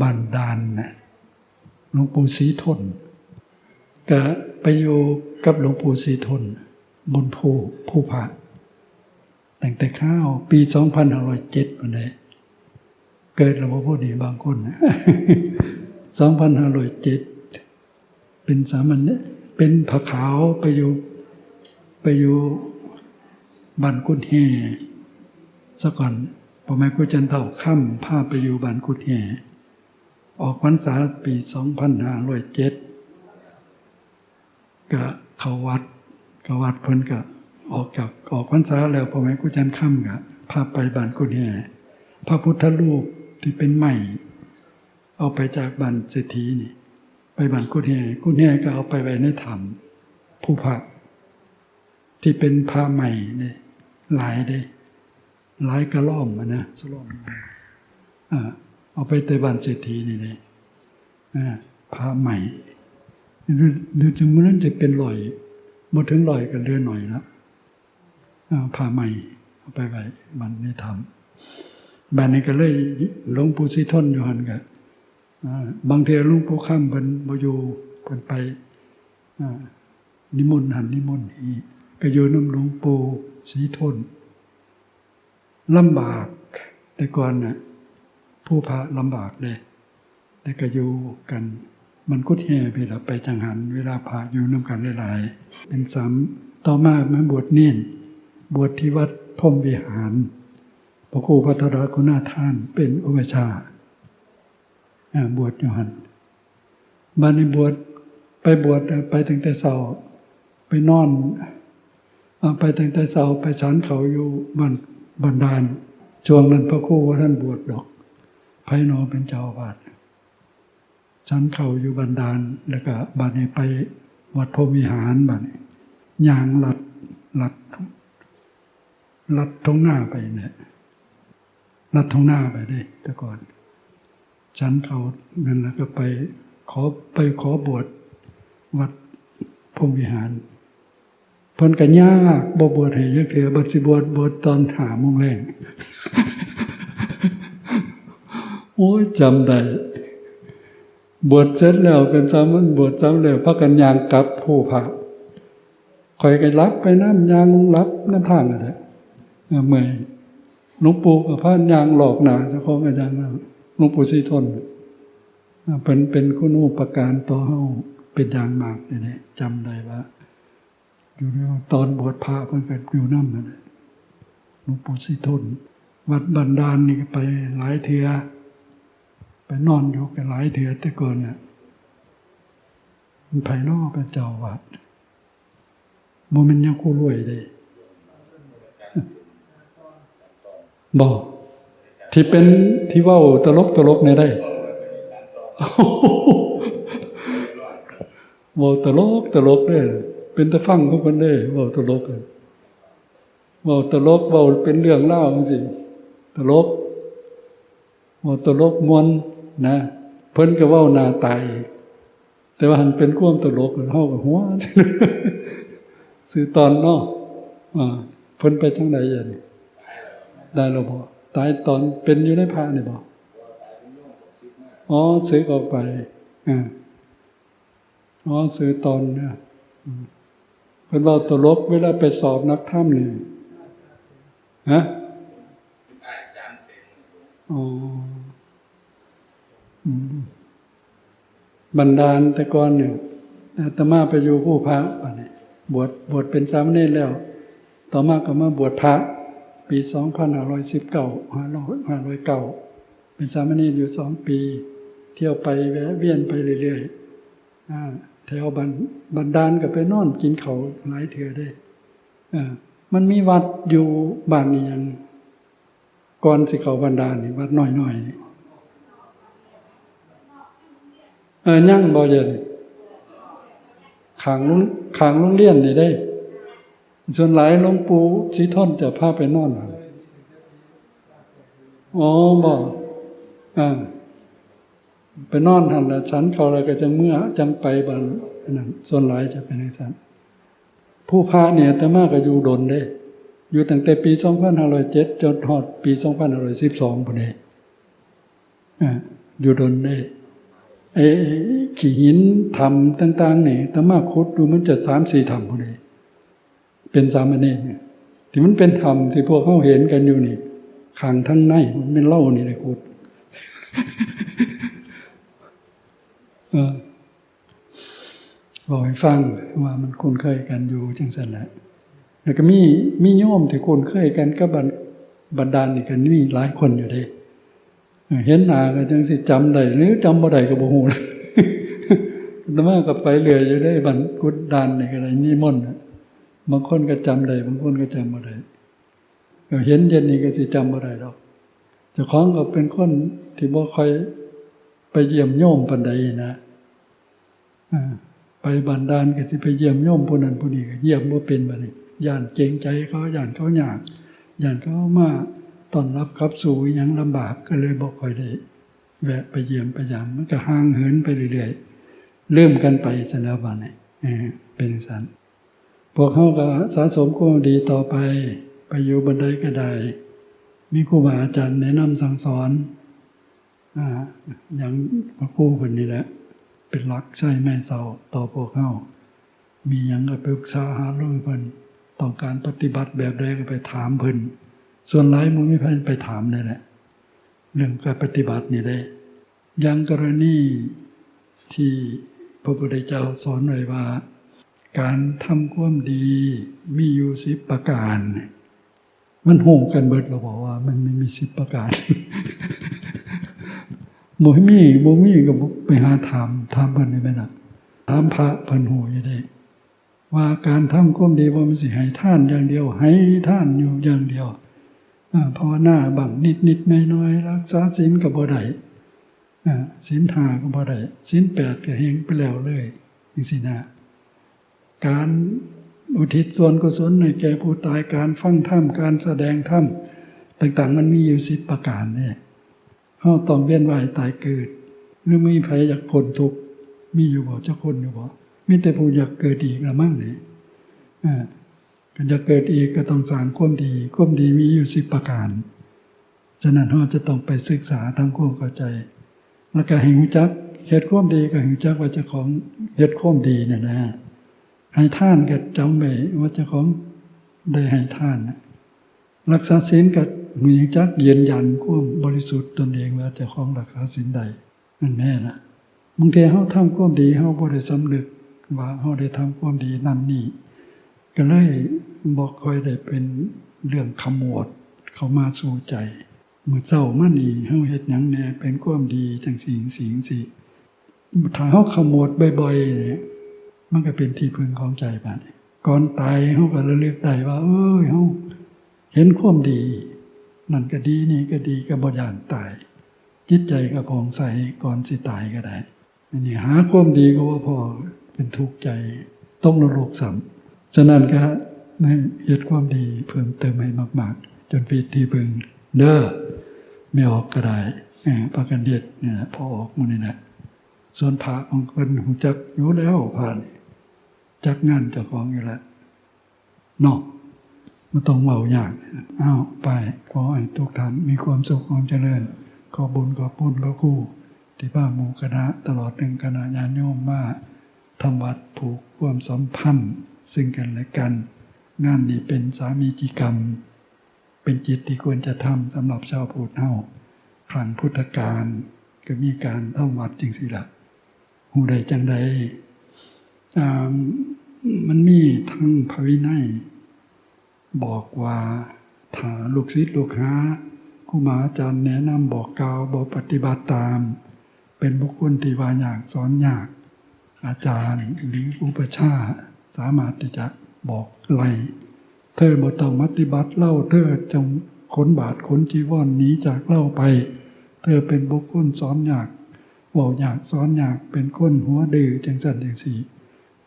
บ้านดานนะหลวงปู่ศรีทน ก็ไปอยู่กับหลวงปู่ศรีทนบนภูภูผาตั้งแต่ข้าวปี2507วันนี้เกิดระบบพูดดีบางคนนะ2507 เป็นสามัญเนี่ยเป็นผาขาวไปอยู่ไปอยู่บ้านกุดแห่ซะก่อนพอแม่กุจันเท่าค่ำพาไปอยู่บ้านกุดแห่ ออกพรรษาปี2507ก็เข้าวัดก็วัดเพิ่นก็ออกจากออกพรรษาแล้วพอแม่กุจันค่ำก็พาไปบ้านกุดแห่พระพุทธรูปที่เป็นไม้เอาไปจากบ้านเศรษฐีนี่ ไปบ้านกุดแห่กุดแห่ก็เอาไปไว้ในถ้ำผู้พระที่เป็นผ้าใหม่เนี่ยหลายเด้หลายกระล่อมอะนะสล่อมอ่า เอาไปแต่บ้านเศรษฐีนี่เลยอ่าผ้าใหม่ดูดูจึงมันจะเป็นรอยมาถึงรอยกันเรื่อยหน่อยแล้วอ่าใหม่เอาไปไว้บ้านในถ้ำบ้านนี้ก็เลยหลวงปู่สิทนอยู่หันกันอ่าบางทีหลุงปู่ข้ามเพิ่นบ่อยู่เพิ่นไปนิมนต์หันนิมนต์นี่ก็อยู่น้ำหลวงปู่ศรีทนลำบากแต่ก่อนน่ะ ผู้พระลำบากเลยแต่ก็อยู่กัน มันกุดแห่ไปละไปจังหัน เวลาพระอยู่น้ำกันหลายๆเป็นสามต่อมามาบวชเน่น บวชที่วัดพรมวิหาร พระครูพัทรคุณาท่านเป็นอุปชาบวชอยู่หันบ้านในบวชไปบวชไปตั้งแต่เช้าไปนอนไปตั้งแต่เช้าไปฉันเขาอยู่บ้านบันดาลช่วงนั้นพระครูว่าท่านบวชดอก ไพนอเป็นเจ้าอาวาสฉันเขาอยู่บันดาลแล้วก็บ้านี้ไปวัดพรมิหารบ้านี้ยางลัดลัดลัดทงหน้าไปเนี่ยลัดทงหน้าไปได้ แต่ก่อนฉันเขานั่นแล้วก็ไปขอไปขอบวชวัดพรมิหารเพิ่นก็ยากบ่บวชให้ยักเถือบัดสิบวชบวชตอนหาโมงแรง โอ้ยจำได้บวชเสร็จแล้วเป็นสามัญบวชสามแล้วพักกันยางกลับผู้พระคอยกันรับไปน้ำยางรับน้ำทางอะไรเมื่อยหลวงปู่กับพระยางหลอกหนาเจ้าของกันยางหลวงปู่ศรีทนเป็นเป็นคุณูปการต่อเฮาเป็นอย่างมากเนี่ยจำได้ว่าอยู่ในตอนบวชพระเพิ่นก็อยู่นั่นนั่นหละหลวงปู่ศรีทนวัดบันดาลนี่ก็ไปหลายเทือ ไปนอนอยู่กันหลายเทือนแต่ก่อนน่ะมันภายนอกเป็นเจ้าวัดโมเมนยังคู่รวยเลยบอกที่เป็นที่ว่าตลกตลกเนี่ยได้เว่าตลกตลกเด้เป็นตะฟังของคนเด้อเว่าตลกอะเว่าตลกเว่าเป็นเรื่องเล่าจังซี่ตลกเว่าตลกมวน นะเพิ่นก็ว้านาตาย แต่ว่าหันเป็นควมตลกเฮาก็หัวซื้อตอนนอ่าเพิ่นไปทางใดอย่างนี้ได้แล้วบ่ตายตอนเป็นอยู่ในพระนี่บ่อ๋อซื้อออกไปอ๋อซื้อตอนเนี่ยเพิ่นว้าตลกเวลาไปสอบนักถ้ำนี่ฮะอ๋อ บันดาลแต่ก่อนเนี่ยอาตมาไปอยู่ผู้พระป่ะนี่บวชบวชเป็นสามเณรแล้ว ต่อมาก็มาบวชพระ ปีสองพันห้าร้อยสิบเก้าห้าร้อยห้าร้อยเก้าเป็นสามเณรอยู่สองปี เที่ยวไปแวะเวียนไปเรื่อยๆแถวบันบันดาลก็ไปนอนกินเขาหลายเถื่อได้มันมีวัดอยู่บ้านนี้ยังก่อนสิเขาบันดาลนี่วัดน้อยๆนี่ เออยั่งบ่เย็นขังลุงขังโรงเรียนนี่ได้ ส่วนหลายหลวงปู่สีท่อนจะพาไปนอนหั่นอ๋อบอกอ่าไปนอนหันล้วฉันเขาอะไรก็จังเมื่อจังไปบันนั้นส่วนหลายจะเป็นในสันผู้พาเนี่ยแต่มากก็อยู่ดนได้ อยู่ตั้งแต่ปีสองพันห้าร้อยเจ็ดจนทอดปีสองพันห้าร้อยสิบสองพอดีอ่าอยู่ดนได้ ไอ้ขี้หินทำต่างๆเนี่ยแต่มาคุดดูมันจะสามสี่ธรรมพอดีเป็นสามอันนี้เนี่ยที่มันเป็นธรรมที่พวกเขาเห็นกันอยู่นี่ขังทั้งในมันเป็นเล่านี่เลยคุดเออบอกให้ฟังว่ามันคุ้นเคยกันอยู่จังสันแหละแล้วก็มีมีโยมที่คุ้นเคยกันก็บันบันดาลนี่กันมีหลายคนอยู่เด้เออ เห็นหน้าก็จังสิจำได้หรือจำบ่ได้ก็บ่ฮู้เลยแต่มากับไปเรืออยู่ได้บันกุดดานนี่ก็ได้นิมนต์น่ะบางคนก็จำได้บางคนก็จำบ่ได้เออเห็นเย็นนี่ก็สิจำบ่ได้ดอกเจ้าของก็เป็นคนที่บ่ค่อยไปเยี่ยมโยมปานใดนะอไปบันดาลก็สิไปเยี่ยมโยมผู้นั้นผู้นี้ก็เยี่ยมบ่เป็นบัดนี้ย่านเกรงใจเขาย่านเขายากย่านเขามา ตอนรับขับสู่ยังลำบากก็เลยบ่ค่อยได้ แวะไปเยี่ยมไปยามมันก็ห่างเหินไปเรื่อยๆเริ่มกันไปซะแล้วบัดนี้เออเป็นสันพวกเขาก็สะสมความดีต่อไป ไปอยู่บันไดก็ได้ มีครูบาอาจารย์แนะนำสั่งสอนอ่าอย่างพระครูคนนี้แหละ เป็นหลักใช่แม่เสาต่อพวกเขามีอย่างก็ไปปรึกษาหารือเพิ่นต้องการปฏิบัติแบบใดก็ไปถามเพิ่น ส่วนหลายมันไม่ไปไปถามเลยแหละ เรื่องการปฏิบัตินี่ได้ยังกรณีที่พระพุทธเจ้าสอนไว้ว่า การทำความดีมีอยู่สิบประการ มันโหงกันเบิดเราบอกว่า มันไม่มีสิบประการโมมีโมมีก็ไปหาถามถามเพิ่นได้ไหมล่ะถามพระเพิ่นหูยู่ได้ว่าการทำความดีว่ามันสิให้ท่านอย่างเดียว ให้ท่านอยู่อย่างเดียว ภาวนาบังนิดนิดน้อยน้อยรักษาศีลกับบ่ได้อ่าศีลห้าก็บ่ได้ศีลแปดก็เฮงไปแล้วเลยจังซี่นะการอุทิศส่วนกุศลให้แก่ผู้ตายการฟังธรรมการแสดงธรรมต่าง ๆ มันมีอยู่สิบประการเนี่ยเฮาต้องเวียนว่ายตายเกิด หรือมีใครอยากพ้นทุกมีอยู่บ่เจ้าคนอยู่บ่มีแต่ผู้อยากเกิดอีกละมั่งเนี่ยอ่า กันจะเกิดอีกก็ต้องสร้างความดี ความดีมีอยู่สิบประการ ฉะนั้นเราจะต้องไปศึกษาทำความเข้าใจ แล้วก็ให้หูจักเหตุความดีก็หูจักว่าจ้าของเหตุความดีเนี่ยนะ ให้ท่านก็จำไว้ว่าจ้าของได้ให้ท่านรักษาศีลก็หูจักยืนยันความบริสุทธิ์ตนเองว่าจ้าของรักษาศีลใดนั่นแน่นะบางทีเฮาทำความดีเฮาบ่ได้สำนึกว่าเฮาได้ทำความดีนั่นนี่ ก็เลยบอกคอยได้เป็นเรื่องขมวดเข้ามาสู่ใจมือเศร้ามานี่เฮาเฮ็ดหยังแน่เป็นความดีจังสิ่งสิ่งสิถ้าเฮาขมวดบ่อยๆเนี่ยมันก็เป็นที่พึงของใจบัดก่อนตายเฮาก็ระลึกได้ว่า เอ้ยเฮาเห็นความดี นั่นก็ดีนี่ก็ดีก็บ่ย่านตาย จิตใจก็ผ่องใสก่อนสิตายก็ได้อันนี้หาความดีก็ว่าพอเป็นทุกข์ใจต้องนรกสัม ฉะนั้นก็ให้เหตุความดีเพิ่มเติมให้มาก ๆ จนปีที่พึงเด้อไม่ออกก็ได้แหมปากันเด็ดเนี่ยนะพอออกมันนี่นะส่วนพระของคนหูจักอยู่แล้วผ่านจักงานเจ้าของอยู่แล้วนอกมันต้องเมายากอ้าวไปขอให้ทุกท่านมีความสุขความเจริญ ขอบุญขอปุญขอคู่ ที่พาหมู่คณะตลอดหนึ่งคณะญาณโยมมาทำวัดผูกความสัมพันธ์ ซึ่งกันและกัน งานนี้เป็นสามีจิกรรม เป็นจิตที่ควรจะทำสำหรับชาวพุทธเฮาครั้งพุทธกาลก็มีการทำวัดจริงสิละหูใดจังใดมันมีทั้งพระวินัย บอกว่าถ้าลูกศิษย์ลูกหาครูบาอาจารย์แนะนำบอกกล่าวบอกปฏิบัติตาม เป็นบุคคลที่วาอยากสอนอยาก อาจารย์หรืออุปชา สามารถที่จะบอกไล่เธอบ่ต้องปฏิบัติเล่าเธอจงขนบาทขนจีวรหนีจากเล่าไป เธอเป็นบุคคลสอนอยากเว่าอยากสอนอยากเป็นคนหัวดื้อจังสันจังสี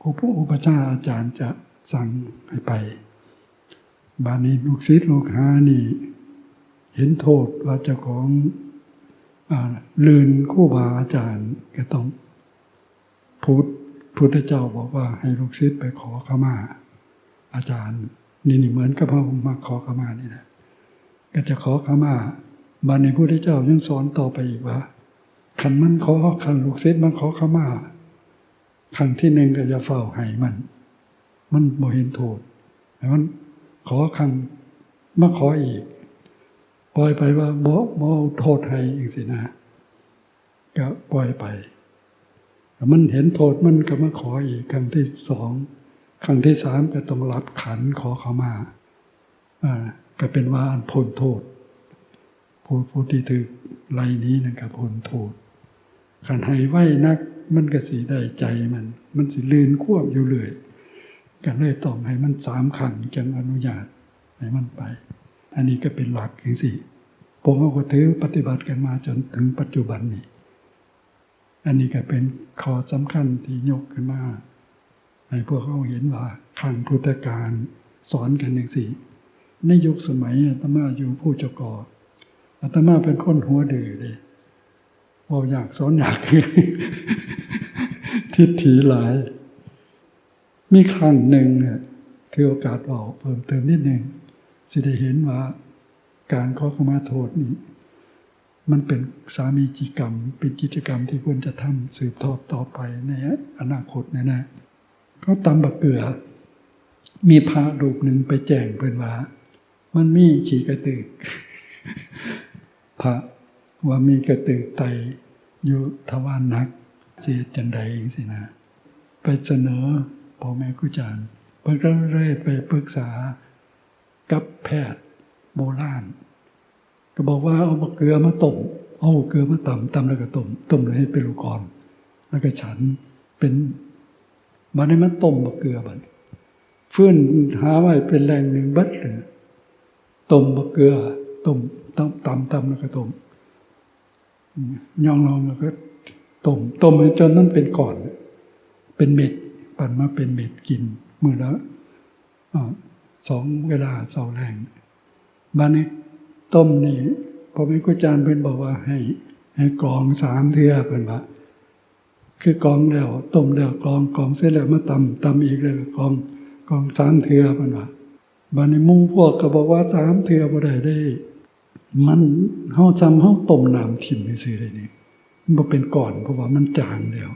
ครูผู้อุปชาอาจารย์จะสั่งให้ไป บานนี้ลูกศิษย์ลูกหานี่ เห็นโทษว่าเจ้าของอลืนคู่บาอาจารย์ก็ต้องพุทธ พุทธเจ้าบอกว่าให้ลูกศิษย์ไปขอขมา อาจารย์ นี่นี่เหมือนกับพระมาขอขมานี่นะก็จะขอขมาบานในพุทธเจ้ายังสอนต่อไปอีกว่าขันมันขอขันลูกศิษย์มันขอขมาครั้งที่หนึ่งก็จะเฝ้าให้มัน มันบ่เห็นโทษแต่มันขอครั้งมาขออีกปล่อยไปว่าบ่บ่เอาโทษให้อีกสินะ ก็ปล่อยไป มันเห็นโทษมันก็มาขออีกครั้งที่สองครั้งที่สามก็ต้องรับขันขอเขามาอ่าก็เป็นว่าอันพ้นโทษ ผู้ผู้ที่ถือไรนี้นะครับพ้นโทษขันให้ไหวนัก มันก็สีได้ใจมัน มันสิลื่นควบอยู่เรื่อยกันเลยต้องให้มันสามขันจังอนุญาตให้มันไป อันนี้ก็เป็นหลักอย่างสี่พวกเขาก็ถือปฏิบัติกันมาจนถึงปัจจุบันนี้ นนี้ก็เป็นข้อสำคัญที่ยกขึ้นมาให้พวกเขาเห็นว่าครั้งพุทธกาลสอนกันอย่างสี่ ในยุคสมัยอาตมาอยู่ผู้เจ้ากออาตมาเป็นคนหัวดื้อเลยบอกอยากสอนอยากคือทิฏฐิหลาย มีครั้งหนึ่งเนี่ยถือโอกาสบอกเพิ่มเติมนิดหนึ่งสิได้เห็นว่าการขอขมาโทษนี้ มันเป็นสามีจิกรรม เป็นกิจกรรมที่ควรจะทำสืบทอดต่อไปในอนาคตนะนะเขาตำบักเกลือ มีพระรูปหนึ่งไปแจ้งเพื่อนว่า มันมีขี่กระตือกพระว่ามีกระตือกไตอยู่ทวารนัก เสียจังใดเองสินะ ไปเสนอพ่อแม่ครูอาจารย์เพื่อนก็เลยไปปรึกษากับแพทย์โบราณ ก็บอกว่าเอาเกลือมาต้มเอาเกลือมาตำตำแล้วก็ต้มต้มเลยให้เป็นลูกอ่อน แล้วก็ฉันเป็นมาในมันต้มบะเกลือบัดฟื้นหาไว้เป็นแรงหนึ่งบัดเลยต้มบะเกลือต้มตำตำตำแล้วก็ต้มย่องลองแล้วก็ต้มต้มจนนั้นเป็นก่อน เป็นเม็ดปั่นมาเป็นเม็ดกินมือแล้วสองเวลาเสาแรงบ้านนี้ ต้มนี่พอแม่ครูอาจารย์เพิ่นบอกว่าให้ ให้กรองสามเทื่อเพิ่นว่าคือกรองแล้วต้มแล้วกรองกรองเสร็จแล้วมาตำตำอีกเลยกรองกรองสามเทื่อเพิ่นว่าบ้านนี้หมู่พวกก็บอกว่าสามเทื่อบ่ได้ได้ มันเฮาซ้ำเฮาต้มน้ำทิ่มซื่อๆได้นี่มันบ่เป็นก่อนเพราะว่ามันจางแล้ว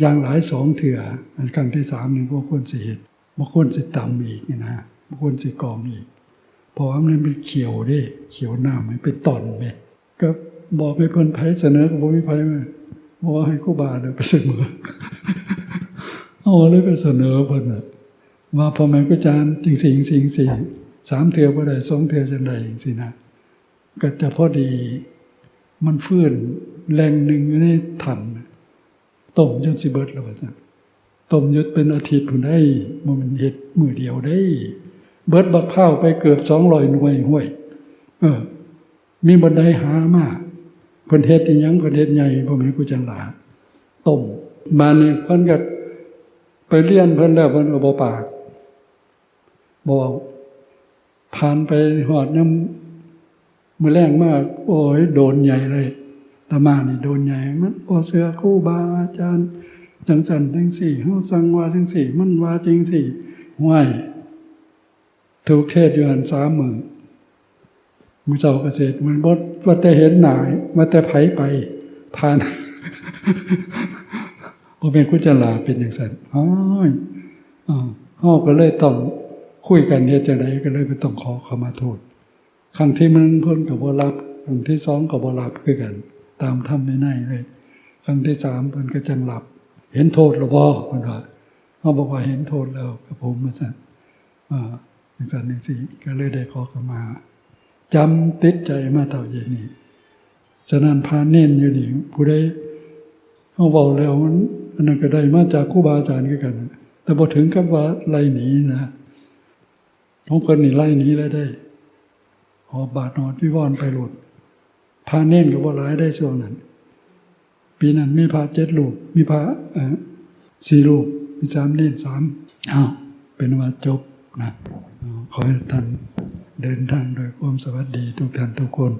อย่างหลายสองเถื่ออันครั้งที่สามนึ่พวกคนสิเห็ดบางคนสิตำอีกนี่นะบางคนสิกองอีก พราะว่ามันเป็นเขียวด้เขียวหน้ำมันเป็นตอนไปก็บอกให้เพิ่นไผเสนอกับบ่มีไผมาบอกว่าให้ครูบาเด้ไปเสนอเอาเลยไปเสนอเพิ่นน่ะว่าพ่อแม่ครูอาจารย์จริงสิงสิงสิงสามเถื่อบ่ได้สองเถื่อจังไดจังซี่นะก็จะพอดี มันฟื้นแรงหนึ่งอยู่ในถันต้มจนสิเบิดแล้วว่าซั่นต้มยุดเป็นอาทิตย์พุ่นได้มันเฮ็ดมือเดียวได้ เบิดบักข้าวไปเกือบ200หน่วยห้วย เออ มีบันไดหามาเพิ่นเฮ็ดยังเพิ่นเฮ็ดใหญ่บ่อแม่กูจังหลาต้มมานี่เพิ่นก็ไปเรียนเพิ่นแล้วเพิ่นก็บ่ปากบ่เว้าผ่านไปฮอดยามมื้อแรงมาก โอ้ยโดนใหญ่เลยตามานี่โดนใหญ่มันบ่เสือครูบาอาจารย์จังสันจังสี่เฮาสังวาจังสี่มันวาจริงสี่ห้วย ถูกเทศอยู่อันสามมือมือเจ้าเกษตรมันบดว่าแต่เห็นหนายว่าแต่ไผไปผ่านพอเป็นกุจลาเป็นอย่างสันอ๋อยอ่าเฮาก็เลยต้องคุยกันเฮ็ดจังไดก็เลยไปต้องขอขมาโทษครั้งที่หนึ่งเพิ่นก็บ่รับครั้งที่สองก็บ่รับคือกัน ตามธรรมในในเลยครั้งที่สามเพิ่นก็จังหลับ เห็นโทษแล้วบ่เพิ่นว่าเขาบอกว่าเห็นโทษแล้วกับผมว่าซั่นอ่า จังซั่นจังซี่ก็เลยได้ขอขมาจำติดใจมาเท่าอย่างนี้ฉะนั้นพาเน้นอยู่นี่ผู้ใดเขาเว้าแล้วมันอันนั้นก็ได้มาจากครูบาอาจารย์คือกัน แต่บ่ถึงกับว่าไล่หนีนะของเพิ่นนี่ไล่หนีแล้วได้หอบบาดนอนวิวรไปหลุดพาเน่นกับว่าร้ายได้ช่วงนั้น ปีนั้นมีพระเจ็ดลูก มีพระเอ่อสี่ลูกมีสามเน่นสามอ้าวเป็นว่าจบนะ ขอให้ท่านเดินทางโดยความสวัสดีทุกท่านทุกคน